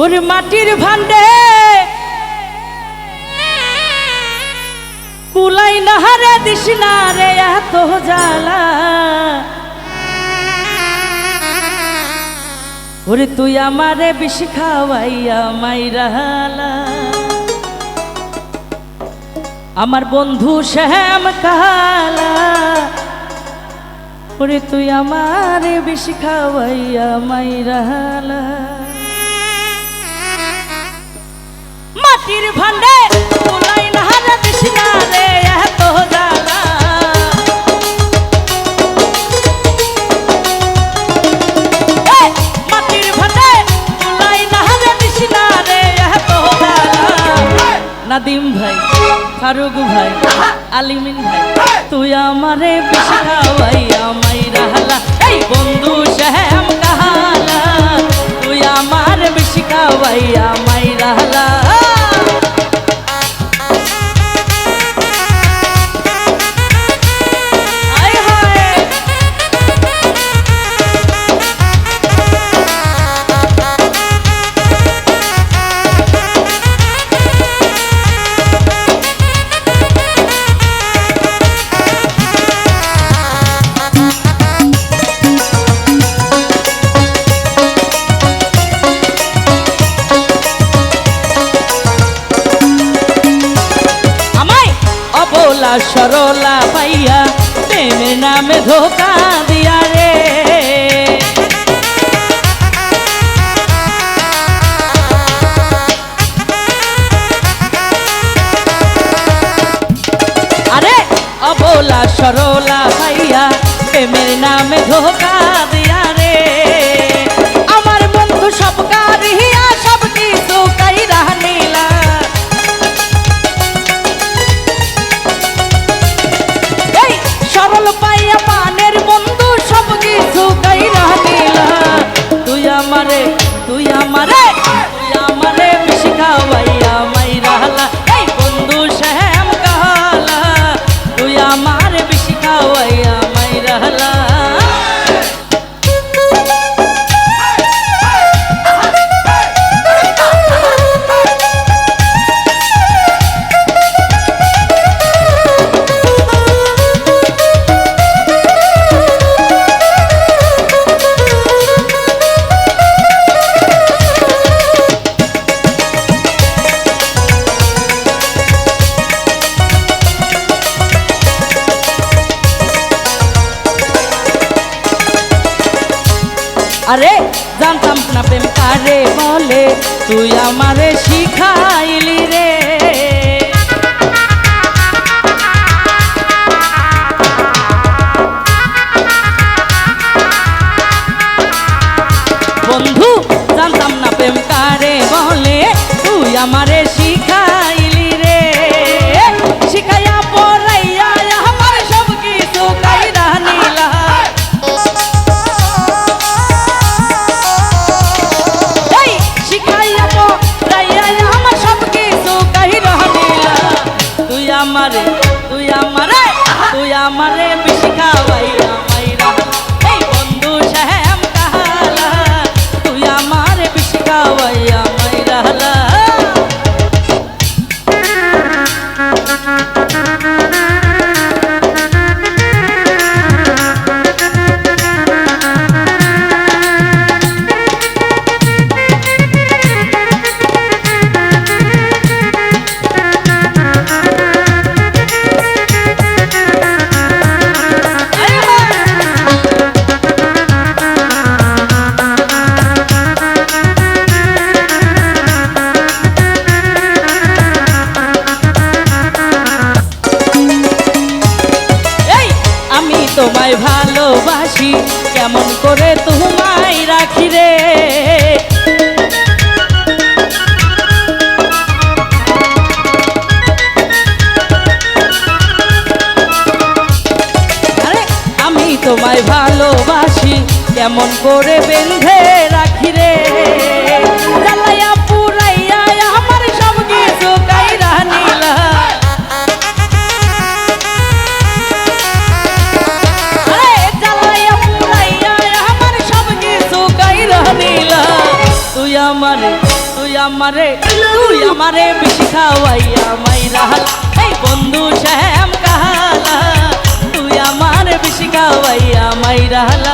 ওর মাটির ভান্ডে কুলাই নাহারে দিস না রে, এত জ্বালা। ওরে তুই আমারে বিষ খাওয়াইয়া মাইরালা আমার বন্ধু শ্যাম কালা ওরে তুই আমারে বিষ খাওয়াইয়া মাইরালা মাটির ভান্ডে কুলাই নাহারে দিস না রে এত এই, মাটির ভান্ডে কুলাই নাহারে দিস না রে এত জ্বালা নাদিম ভাই ফারুক ভাই আলিমিন ভাই তুই আমারে বেশি খাওয়াই রাহলা বন্ধু সরলা পাইয়া প্রেমের নামে ধোকা দিয়া রে। আরে অবলা সরলা পাইয়া প্রেমের নামে ধোকা আরে, জানতাম না প্রেম কারে বলে। তুই আমারে শিখাইলি রে। বন্ধু, জানতাম না প্রেম কারে বলে। তুই আমারে ভালোবাসি কেমন করে তোমায় রাখি রে? আমি তোমায় ভালোবাসি কেমন করে বেঁধে রাখি রে? আমার সব কিছু কাইরা নিলা তুই আমারে আমারে তুই আমারে বেশি খাওয়াইয়া মাইরাহাল এই বন্ধু শ্যাম কাহালা তুই আমারে বেশি খাওয়াইয়া মাইরাহালা